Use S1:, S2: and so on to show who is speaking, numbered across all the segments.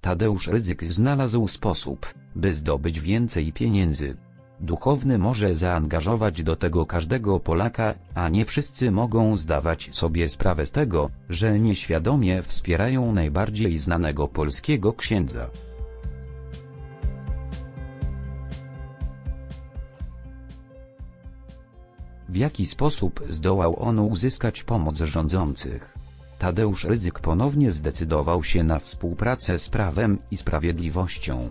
S1: Tadeusz Rydzyk znalazł sposób, by zdobyć więcej pieniędzy. Duchowny może zaangażować do tego każdego Polaka, a nie wszyscy mogą zdawać sobie sprawę z tego, że nieświadomie wspierają najbardziej znanego polskiego księdza. W jaki sposób zdołał on uzyskać pomoc rządzących? Tadeusz Rydzyk ponownie zdecydował się na współpracę z Prawem i Sprawiedliwością.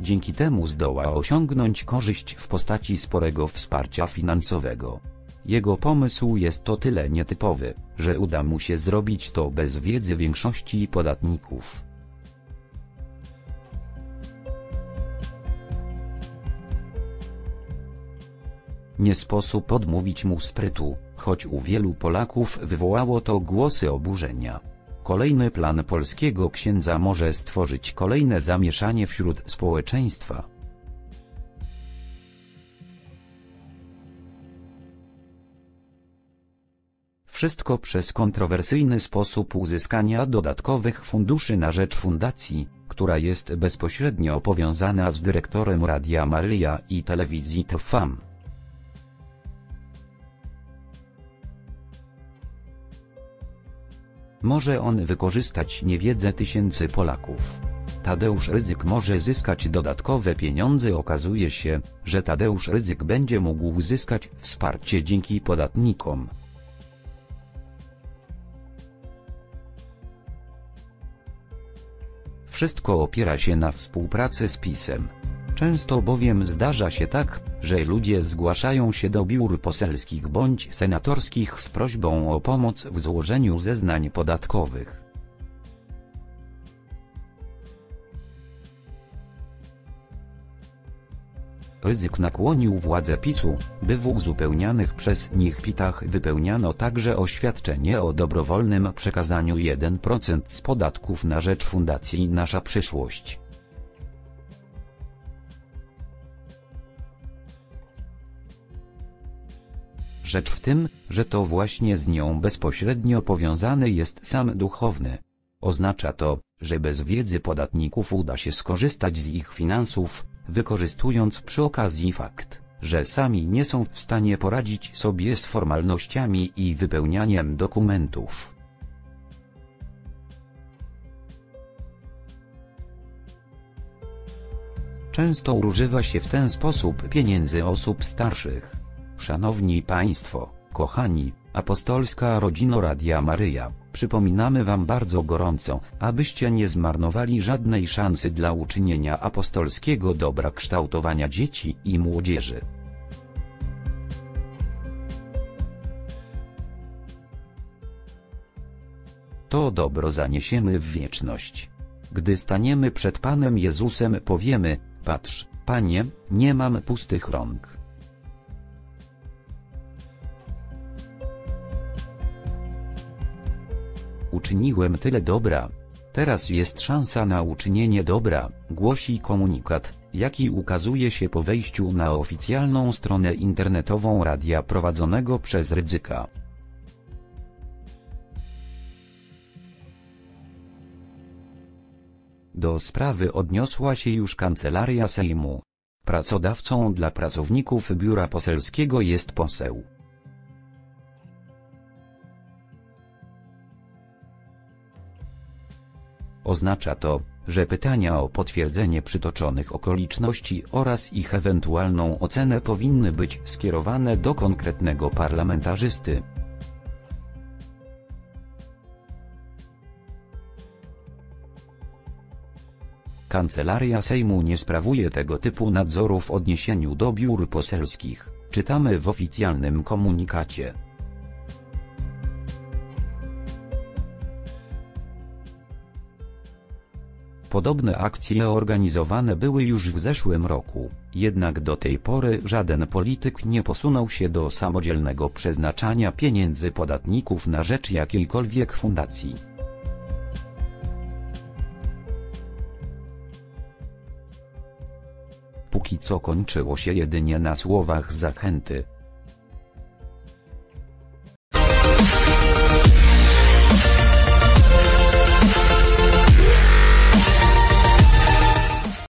S1: Dzięki temu zdoła osiągnąć korzyść w postaci sporego wsparcia finansowego. Jego pomysł jest o tyle nietypowy, że uda mu się zrobić to bez wiedzy większości podatników. Nie sposób odmówić mu sprytu, choć u wielu Polaków wywołało to głosy oburzenia. Kolejny plan polskiego księdza może stworzyć kolejne zamieszanie wśród społeczeństwa. Wszystko przez kontrowersyjny sposób uzyskania dodatkowych funduszy na rzecz fundacji, która jest bezpośrednio powiązana z dyrektorem Radia Maryja i telewizji Trwam. Może on wykorzystać niewiedzę tysięcy Polaków. Tadeusz Rydzyk może zyskać dodatkowe pieniądze okazuje się, że Tadeusz Rydzyk będzie mógł uzyskać wsparcie dzięki podatnikom. Wszystko opiera się na współpracy z PiSem. Często bowiem zdarza się tak, że ludzie zgłaszają się do biur poselskich bądź senatorskich z prośbą o pomoc w złożeniu zeznań podatkowych. Ryzyk nakłonił władze PiSu, by w uzupełnianych przez nich pitach wypełniano także oświadczenie o dobrowolnym przekazaniu 1% z podatków na rzecz Fundacji Nasza Przyszłość. Rzecz w tym, że to właśnie z nią bezpośrednio powiązany jest sam duchowny. Oznacza to, że bez wiedzy podatników uda się skorzystać z ich finansów, wykorzystując przy okazji fakt, że sami nie są w stanie poradzić sobie z formalnościami i wypełnianiem dokumentów. Często używa się w ten sposób pieniędzy osób starszych. Szanowni Państwo, kochani, apostolska rodzino Radia Maryja, przypominamy Wam bardzo gorąco, abyście nie zmarnowali żadnej szansy dla uczynienia apostolskiego dobra kształtowania dzieci i młodzieży. To dobro zaniesiemy w wieczność. Gdy staniemy przed Panem Jezusem powiemy, patrz, Panie, nie mam pustych rąk. Uczyniłem tyle dobra. Teraz jest szansa na uczynienie dobra, głosi komunikat, jaki ukazuje się po wejściu na oficjalną stronę internetową radia prowadzonego przez Rydzyka. Do sprawy odniosła się już Kancelaria Sejmu. Pracodawcą dla pracowników biura poselskiego jest poseł. Oznacza to, że pytania o potwierdzenie przytoczonych okoliczności oraz ich ewentualną ocenę powinny być skierowane do konkretnego parlamentarzysty. Kancelaria Sejmu nie sprawuje tego typu nadzoru w odniesieniu do biur poselskich, czytamy w oficjalnym komunikacie. Podobne akcje organizowane były już w zeszłym roku, jednak do tej pory żaden polityk nie posunął się do samodzielnego przeznaczania pieniędzy podatników na rzecz jakiejkolwiek fundacji. Póki co kończyło się jedynie na słowach zachęty,